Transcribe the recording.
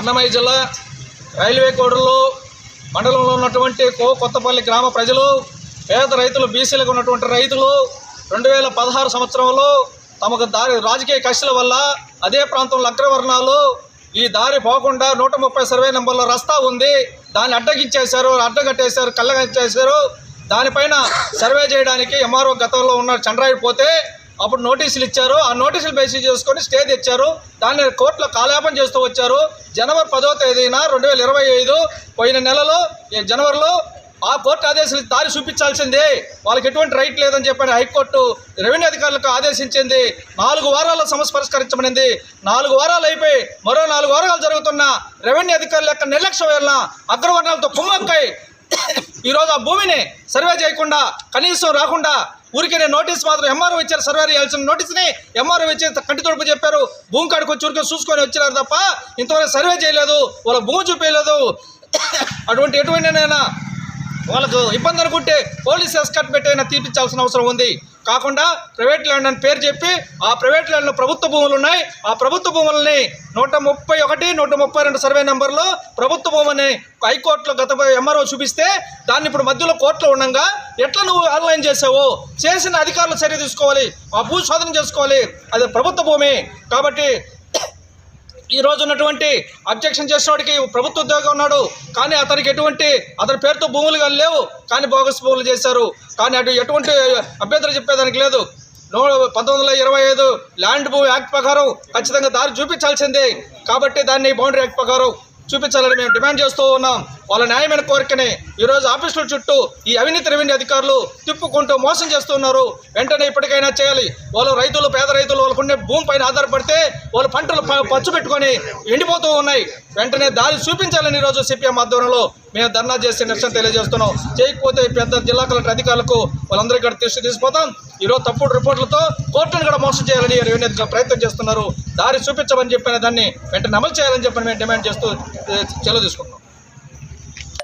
అన్నమయ్య జిల్లా రైల్వే కోడల్లో మండలంలో ఉన్నటువంటి కో కొత్తపల్లి గ్రామ ప్రజలు పేద రైతులు బీసీలకు ఉన్నటువంటి రైతులు రెండు వేల పదహారు సంవత్సరంలో తమకు దారి రాజకీయ కక్షల వల్ల అదే ప్రాంతంలో అగ్రవర్ణాలు ఈ దారి పోకుండా నూట ముప్పై సర్వే నెంబర్లో రస్తా ఉంది. దాన్ని అడ్డగించేశారు అడ్డగట్టేశారు కళ్ళగట్టేశారు. దానిపైన సర్వే చేయడానికి ఎంఆర్ఓ గతంలో ఉన్న చంద్రాయుడు పోతే అప్పుడు నోటీసులు ఇచ్చారు. ఆ నోటీసులు బేసి చేసుకొని స్టే తెచ్చారు. దాన్ని కోర్టులో కాలాపం చేస్తూ వచ్చారు. జనవరి పదో తేదీన రెండు వేల ఇరవై ఐదు పోయిన నెలలో జనవరిలో ఆ కోర్టు ఆదేశాలు దారి చూపించాల్సిందే. వాళ్ళకి ఎటువంటి రైట్ లేదని చెప్పని హైకోర్టు రెవెన్యూ అధికారులకు ఆదేశించింది. నాలుగు వారాల్లో సమస్య పరిష్కరించబడింది నాలుగు వారాలు అయిపోయి మరో నాలుగు వారాలు జరుగుతున్న రెవెన్యూ అధికారుల యొక్క నిర్లక్ష్యం వల్ల అగ్రవర్ణాలతో కుమ్మక్కై ఈరోజు ఆ భూమిని సర్వే చేయకుండా కనీసం రాకుండా ఊరికే నోటీస్ మాత్రం ఎంఆర్ఓ ఇచ్చారు సర్వే చేయాల్సిన నోటీస్ని ఎంఆర్ఓ ఇచ్చి కంటి తొడుపు చెప్పారు. భూమి కాడికి వచ్చి ఊరికే చూసుకొని వచ్చినారు తప్ప ఇంతవరకు సర్వే చేయలేదు వాళ్ళ భూమి చూపించలేదు అటువంటి ఎటువంటినైనా వాళ్ళకు ఇబ్బంది అనుకుంటే పోలీస్ ఎస్కట్ పెట్టైనా తీర్పించాల్సిన అవసరం ఉంది. కాకుండా ప్రైవేట్ ల్యాండ్ అని పేరు చెప్పి ఆ ప్రైవేట్ ల్యాండ్లో ప్రభుత్వ భూములు ఉన్నాయి. ఆ ప్రభుత్వ భూములని నూట ముప్పై ఒకటి నూట ముప్పై రెండు సర్వే నెంబర్లో ప్రభుత్వ భూమిని హైకోర్టులో గత ఎంఆర్ఓ చూపిస్తే దాన్ని ఇప్పుడు మధ్యలో కోర్టులో ఉండగా ఎట్లా నువ్వు ఆన్లైన్ చేసావు? చేసిన అధికారులు చర్య తీసుకోవాలి. ఆ భూ చేసుకోవాలి. అది ప్రభుత్వ భూమి. కాబట్టి ఈ రోజు ఉన్నటువంటి అబ్జెక్షన్ చేసేవాడికి ప్రభుత్వ ఉద్యోగం ఉన్నాడు. కానీ అతనికి ఎటువంటి అతని పేరుతో భూములు కానీ లేవు. కానీ బోగస్ భూములు చేశారు. కానీ అటు ఎటువంటి అభ్యంతరం చెప్పేదానికి లేదు. నూ పంతొమ్మిది వందల ఇరవై ఐదు ల్యాండ్ భూమి యాక్ట్ ప్రకారం ఖచ్చితంగా దారి చూపించాల్సిందే. కాబట్టి దాన్ని బౌండరీ యాక్ట్ ప్రకారం చూపించాలని మేము డిమాండ్ చేస్తూ ఉన్నాం. వాళ్ళ న్యాయమైన కోరికని ఈరోజు ఆఫీసుల చుట్టూ ఈ అవినీతి రెవెన్యూ అధికారులు తిప్పుకుంటూ మోసం చేస్తున్నారు. వెంటనే ఇప్పటికైనా చేయాలి. వాళ్ళు రైతులు పేద రైతులు వాళ్ళకుండే భూమి పైన ఆధారపడితే వాళ్ళు పంటలు ప- పచ్చు పెట్టుకొని ఎండిపోతూ ఉన్నాయి. వెంటనే దారి చూపించాలని ఈరోజు సిపిఎం ఆధ్వర్యంలో మేము ధర్నా చేసి నిరసన తెలియజేస్తున్నాం. చేయకపోతే పెద్ద జిల్లా కలెక్టర్ అధికారులకు వాళ్ళందరికీ కూడా తీసుకు తీసుకుపోతాం ఈరోజు తప్పుడు రిపోర్టులతో కోర్టును కూడా మోసం చేయాలని రెవెన్యూ ప్రయత్నం చేస్తున్నారు. దారి చూపించమని చెప్పిన దాన్ని వెంటనే అమలు చేయాలని చెప్పని మేము డిమాండ్ చేస్తూ ఏ, తీసుకుంటున్నాం.